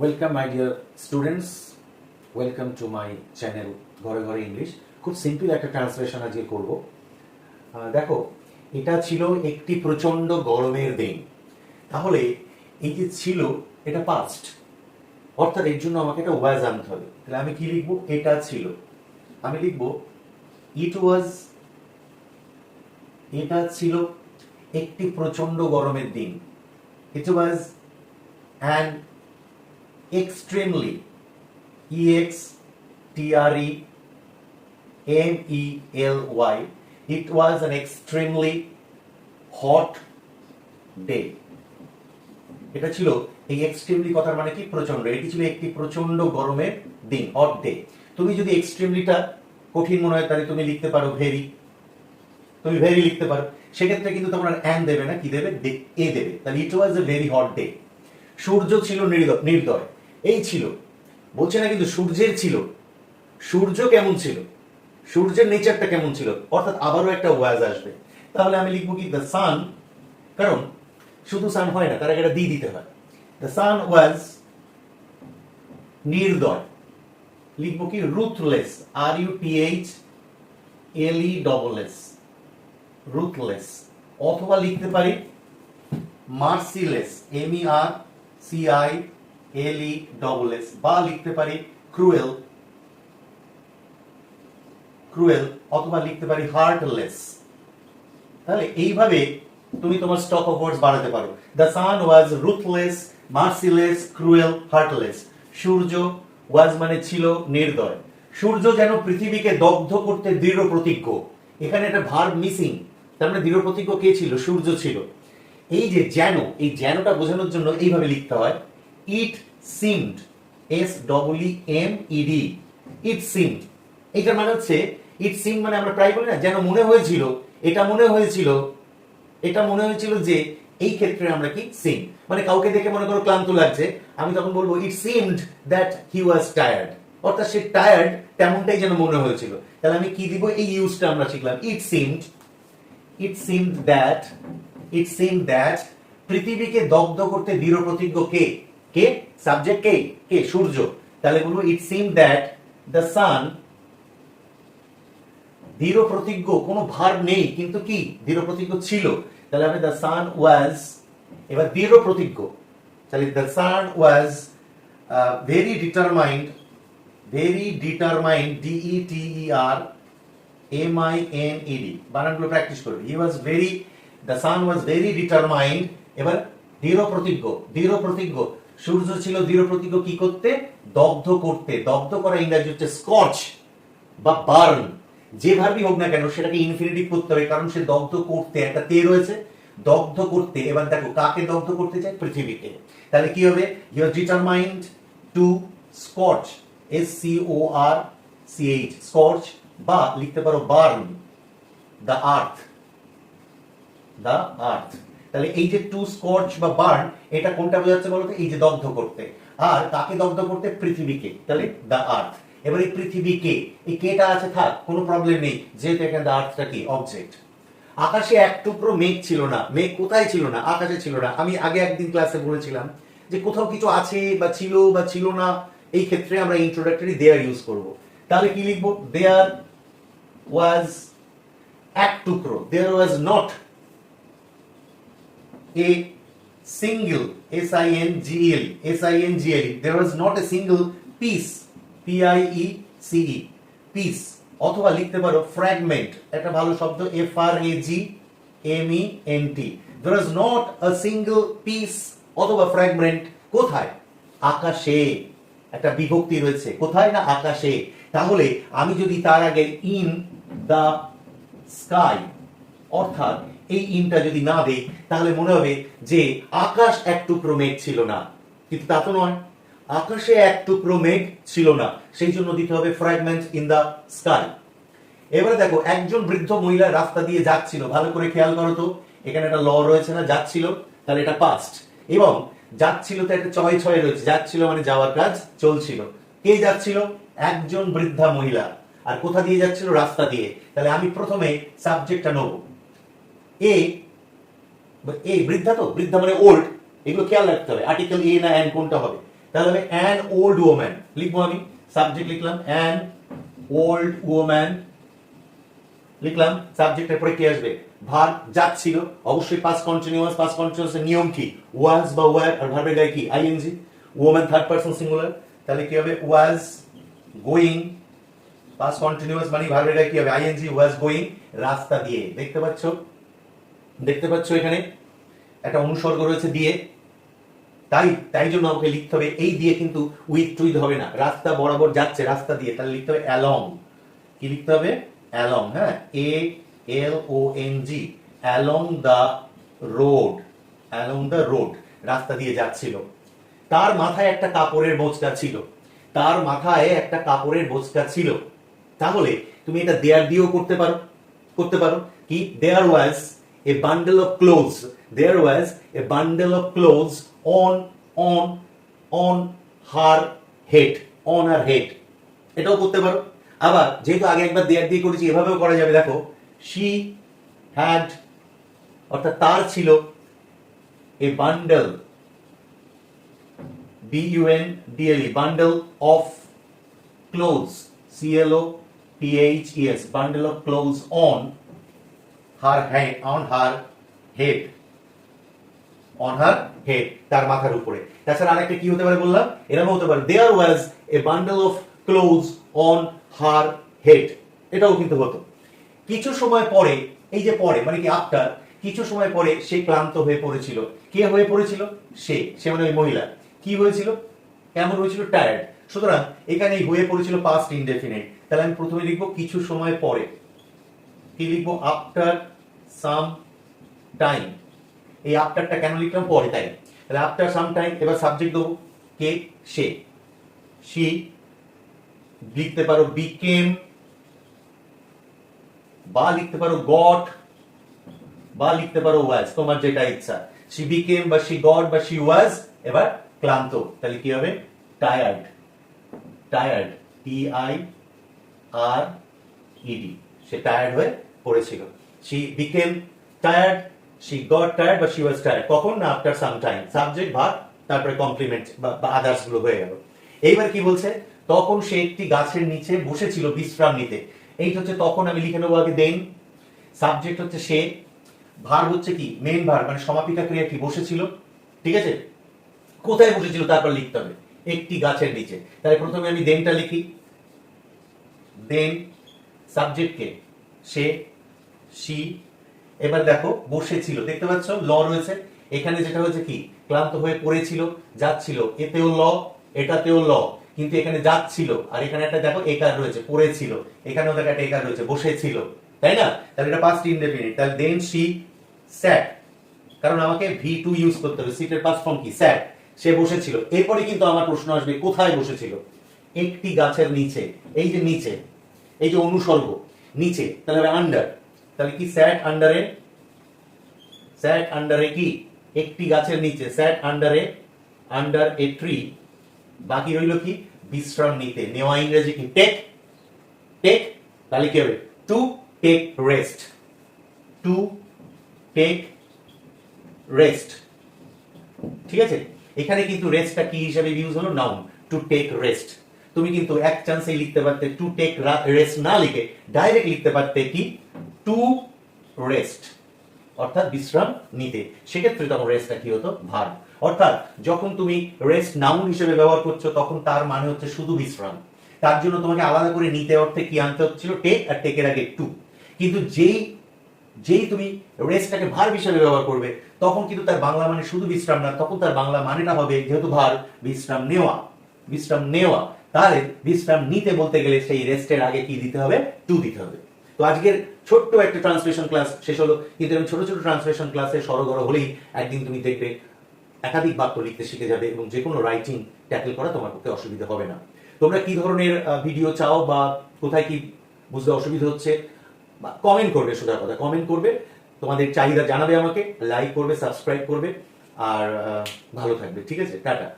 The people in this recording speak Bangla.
Welcome my dear students welcome to my channel ঘরে ঘরে ইংলিশ খুব সিম্পল একটা ট্রান্সলেশন আজকে করব। দেখো, এটা ছিল একটি প্রচণ্ড গরমের দিন। তাহলে এই যে ছিল, এটা পাস্ট অর্থাৎ এর জন্য আমাকে একটা ওয়াজ আনতে হবে। তাহলে আমি কি লিখব? এটা ছিল। আমি লিখব ইট ওয়াজ এটা ছিল একটি প্রচণ্ড গরমের দিন। It was an extremely. E x t r e m e l y. It was an extremely hot day. এটা ছিল এই এক্সট্রিমলি কথার মানে কি? প্রচণ্ড এটি ছিল একটি প্রচণ্ড গরমের দিন হট ডে তুমি যদি এক্সট্রিমলিটা কঠিন মনে হয়, তাহলে তুমি লিখতে পারো ভেরি তুমি ভেরি লিখতে পারো। সেক্ষেত্রে কিন্তু তোমার অ্যান দেবে না, কি দেবে? এ দেবে। তাহলে it was a very hot day সূর্য ছিল নির্দ- নির্দয়। এই ছিল। বলছে না কিন্তু সূর্যের ছিল। সূর্য কেমন ছিল? সূর্যের নেচারটা কেমন ছিল? অর্থাৎ আবারও একটা ওয়াজ আসবে। তাহলে আমি লিখব কি? দ্য সান কারণ শুধু সান হয় না, তার আগে একটা দি দিতে হয়। দ্য সান ওয়াজ নির্দয়। লিখব কি? Ruthless R U T H L E double S ruthless অথবা লিখতে পারি merciless M E R C I L E double S বা লিখতে পারি ক্রুয়েল ক্রুয়েল অথবা লিখতে পারি হার্টলেস তাহলে এইভাবে তুমি তোমার স্টক অফ ওয়ার্ডস বাড়াতে পারো। The sun was ruthless merciless cruel heartless Surya was মানে ছিল নির্দয়। সূর্য যেন পৃথিবীকে দগ্ধ করতে দৃঢ় প্রতিজ্ঞ। এখানে একটা ভার্ব মিসিং তার মানে দৃঢ় প্রতিজ্ঞ কে ছিল? সূর্য ছিল। এই যে যেন, এই যেনটা বোঝানোর জন্য এইভাবে লিখতে হয়। It seemed S double M E D it seemed. এইটার মানে হচ্ছে, ইট সিম মানে আমরা প্রায় বলি না, যেন মনে হয়েছিল, এটা মনে হয়েছিল, এটা মনে হয়েছিল যে এই ক্ষেত্রে আমরা কি সিম মানে কাউকে দেখে মনে করো ক্লান্ত লাগছে, আমি তখন বলব it seemed that he was tired অর্থাৎ সে টায়ার্ড তেমনটাই যেন মনে হয়েছিল। তাহলে আমি কি দিব? এই ইউজটা আমরা শিখলাম। It seemed it seemed that it seem that পৃথিবীকে দগ্ধ করতে দৃঢ় প্রতিজ্ঞ কে? কে? সাবজেক্ট কে? কে? সূর্য। তাহলে বলব ইট সিম দ্যাট দ্য সান দৃঢ় প্রতিজ্ঞ, কোনো ভার নেই, কিন্তু কি? দৃঢ় প্রতিজ্ঞ ছিল। তাহলে আমি দ্য সান ওয়াজ এবার দৃঢ় প্রতিজ্ঞ। তাহলে the sun was very determined very determined D E T E R M I N E D বানানগুলো practice করবে। He was very the sun was very determined এবার দৃঢ় প্রতিজ্ঞ দৃঢ় প্রতিজ্ঞ। সূর্য ছিল দৃঢ় প্রতিজ্ঞ কি করতে? দগ্ধ করতে। দগ্ধ করা ইংরাজি হচ্ছে স্কচ বা বার্ন। যে ভাবেই হোক না কেন, সেটাকে ইনফিনিটিভ করতে হবে, কারণ সে দগ্ধ করতে একটা তে রয়েছে। দগ্ধ করতে, এবার দেখো কাকে দগ্ধ করতে চায়? পৃথিবীকে। তাহলে কি হবে? You are determined to scorch S C O R C H scorch বা লিখতে পারো burn the earth the earth তাহলে এই যে টু স্কচ বা বার্ন এটা কোনটা বোঝাচ্ছে বলতো? এই যে দগ্ধ করতে। আর তাকে দগ্ধ করতে? পৃথিবীকে, তাহলে দ্য আর্থ এবার এই পৃথিবীকে এই কেটা আছে থাক, কোনো প্রবলেম নেই। যেহেতু এখানে দ্য আর্থটা কি? অবজেক্ট আকাশে এক টুকরো মেঘ ছিল না। মেঘ কোথায় ছিল না? আকাশে ছিল না। আমি আগে একদিন ক্লাসে বলেছিলাম যে কোথাও কিছু আছে বা ছিল বা ছিল না, এই ক্ষেত্রে আমরা ইন্ট্রোডাক্টরি দেয়ার ইউজ করব। তাহলে কি লিখব? দেয়ার ওয়াজ এক টুকরো। There was not a single, S I N G L, S I N G L E. There was not a single piece, P I E C E piece. অথবা লিখতে পারো ফ্র্যাগমেন্ট একটা ভালো শব্দ F R A G M E N T there was not a single piece অথবা ফ্র্যাগমেন্ট কোথায়? আকাশে। একটা বিভক্তি রয়েছে। কোথায় না আকাশে? তাহলে আমি যদি তার আগে ইন দা স্কাই অর্থাৎ এই ইনটা যদি না দেই, তাহলে মনে হবে যে আকাশ এক টুকরো মেঘ ছিল না। কিন্তু তা তো নয়। আকাশে এক টুকরো মেঘ ছিল না। সেই জন্য দিতে হবে ফ্র্যাগমেন্ট ইন দা স্কাই এবারে দেখো, একজন বৃদ্ধ মহিলা রাস্তা দিয়ে যাচ্ছিল। ভালো করে খেয়াল করো তো, এখানে একটা ল রয়েছে না, যাচ্ছিল, তাহলে এটা পাস্ট এবং যাচ্ছিল তো একটা ছয় ছয় রয়েছে। যাচ্ছিল মানে যাওয়ার কাজ চলছিল। কে যাচ্ছিল? একজন বৃদ্ধা মহিলা। আর কোথা দিয়ে যাচ্ছিল? রাস্তা দিয়ে। তাহলে আমি প্রথমে সাবজেক্টটা নেব। এ এ বৃদ্ধা তো? বৃদ্ধা মানে ওল্ড এগুলো খেয়াল রাখতে হবে। আর্টিকেল এ না এন কোনটা হবে? তাহলে হবে অ্যান ওল্ড ওম্যান লিখব আমি। সাবজেক্ট লিখলাম অ্যান ওল্ড ওম্যান লিখলাম সাবজেক্টের পরে কি আসবে? যাচ্ছিল অবশ্যই পাস কন্টিনিউয়াস পাস নিয়ম কি? ওয়াজ বা ওয়ার আর ভার্বের কি? I N G woman third person singular তাহলে কি হবে? ওয়াজ গোয়িং পাস কন্টিনিউয়াস মানে ভার্বের কি হবে? আইএনজি ওয়াজ গোয়িং রাস্তা দিয়ে। দেখতে পাচ্ছ? দেখতে পাচ্ছ এখানে একটা অনুসর্গ রয়েছে দিয়ে তাই তাই জন্য আমাকে লিখতে হবে, এই দিয়ে কিন্তু উইথ টুইথ হবে না। রাস্তা বরাবর যাচ্ছে, রাস্তা দিয়ে। তাহলে লিখতে হবে অ্যালং। কি লিখতে হবে? অ্যালং হ্যাঁ? A L O N G along the road, along the road, রাস্তা দিয়ে যাচ্ছিল। তার মাথায় একটা কাপড়ের বোঝকা ছিল। তার মাথায় একটা কাপড়ের বোঝকা ছিল। তাহলে তুমি এটা দেয়ার দিয়েও করতে পারো করতে পারো। কি? There was a bundle of clothes there was a bundle of clothes on on on her head on her head এটাও করতে পারো। আবার যেহেতু আগে একবার দেয়ার দিয়ে করেছি, এভাবেও করা যাবে। দেখো শি হ্যাড অর্থাৎ তার ছিল a bundle B U N D L E bundle of clothes, C L O T H E S bundle of clothes on her head on her head, on her head, তার মাথার উপরে। তাছাড়া আরেকটা কি হতে পারে বললাম? এরকম হতে পারে there was a bundle of clothes on her head এটাও কিন্তু হতো। কিছু সময় পরে, এই যে পরে মানে কি আফটার কিছু সময় পরে সে ক্লান্ত হয়ে পড়েছিল। কে হয়ে পড়েছিল? সে সে মানে ওই মহিলা। কি হয়েছিল? কেমন হয়েছিল? টায়ার্ড সুতরাং এখানে হয়ে পড়েছিল পাস্ট ইনডেফিনিট তাহলে আমি প্রথমে লিখব, কিছু সময় পরে। কি লিখব আফটার সাম টাইম এই আফটারটা কেন লিখলাম? পরে তাই। তাহলে আফটার সাম টাইম এবার সাবজেক্ট দেবো কে? সে। সি লিখতে পারো বিকেম বা লিখতে পারো গট বা লিখতে পারো ওয়াজ তোমার যেটা ইচ্ছা। শি বিকেম বা শি গড বা শি ওয়াজ এবার ক্লান্ত। তাহলে কি হবে? Tired tired T I R E D say tired হয়ে পড়েছিল। She became tired she got tired বা শি ওয়াজ টায়ার্ড কখন না আফটার সাম টাইম সাবজেক্ট ভাগ, তারপরে কমপ্লিমেন্ট বা আদার্সগুলো হয়ে গেল। এইবার কি বলছে? তখন সে একটি গাছের নিচে বসেছিল বিশ্রাম নিতে। এইটা হচ্ছে তখন আমি লিখে নেব আগে দেন সাবজেক্ট হচ্ছে সে। ভার হচ্ছে কি? মেন ভার মানে সমাপিকা ক্রিয়া কি? বসেছিল। ঠিক আছে? কোথায় বসেছিল? তারপর লিখতে হবে। একটি গাছের নিচে। তাই প্রথমে আমি দেনটা লিখি। দেন সাবজেক্টকে সে সি এবার দেখো বসেছিল দেখতে পাচ্ছ? ল রয়েছে। এখানে যেটা হয়েছে কি? ক্লান্ত হয়ে পড়েছিল, যাচ্ছিল। এতেও ল, এটাতেও ল। কিন্তু এখানে যাচ্ছিল। আর এখানে একটা দেখো একার রয়েছে, পড়েছিল। এখানেও দেখো একটা একার রয়েছে, বসেছিল। তাই না? তাহলে এটা পাস্ট ইনডেফিনিট তাহলে দেন সি স্যাট কারণ আমাকে ভি টু ইউজ করতে হবে। সিটের পাস্ট ফর্ম কি? স্যাট সে বসেছিল। এরপরে কিন্তু আমার প্রশ্ন আসবে, কোথায় বসেছিল? একটি গাছের নিচে। এই যে নিচে। এই যে অনুসর্গ। নিচে। তাহলে আন্ডার তাহলে কি স্যাট আন্ডারে স্যাট আন্ডারে কি? একটি গাছের নিচে, স্যাট আন্ডারে, আন্ডার এ ট্রি। বাকি রইল কি? বিশ্রাম নিতে। নেওয়া ইংরেজি কি? টেক টেক, তাহলে কি হবে? To take rest. To take rest. ঠিক আছে? এখানে কিন্তু রেস্টটা কি হিসাবে ইউজ হলো? নাউন টু টেক রেস্ট তুমি কিন্তু এক চান্সেই লিখতে পারতে। টু টেক রেস্ট না লিখে ডাইরেক্ট লিখতে পারতে কি? টু রেস্ট অর্থাৎ বিশ্রাম নিতে। সেক্ষেত্রে তখন রেস্টটা কি হতো? ভার। অর্থাৎ যখন তুমি রেস্ট নাউন হিসেবে ব্যবহার করছ, তখন তার মানে হচ্ছে শুধু বিশ্রাম। তার জন্য তোমাকে আলাদা করে নিতে অর্থে কি আনতে হচ্ছিল টেক আর টেকের আগে টু কিন্তু যেই যেই তুমি রেস্টটাকে ভার হিসেবে ব্যবহার করবে, তখন কিন্তু তার বাংলা মানে শুধু বিশ্রাম না, তখন তার বাংলা মানেটা হবে যেহেতু ভার, বিশ্রাম নেওয়া। বিশ্রাম নেওয়া। তাহলে বিশ্রাম নিতে বলতে গেলে সেই রেস্টের আগে কি দিতে হবে? টু দিতে হবে। তো আজকের ছোট্ট একটা ট্রান্সলেশন ক্লাস শেষ হলো। কিন্তু এরকম ছোট ছোট ট্রান্সলেশন ক্লাসে সরগর হলেই একদিন তুমি দেখবে একাধিক বাক্য লিখতে শিখে যাবে এবং যে কোনো রাইটিং ট্যাকেল করা তোমার পক্ষে অসুবিধা হবে না। তোমরা কি ধরনের ভিডিও চাও বা কোথায় কি বুঝতে অসুবিধা হচ্ছে, বা কমেন্ট করবে সোজা কথা। কমেন্ট করবে, তোমাদের চাহিদা জানাবে আমাকে লাইক করবে সাবস্ক্রাইব করবে, আর ভালো থাকবে। ঠিক আছে? টাটা।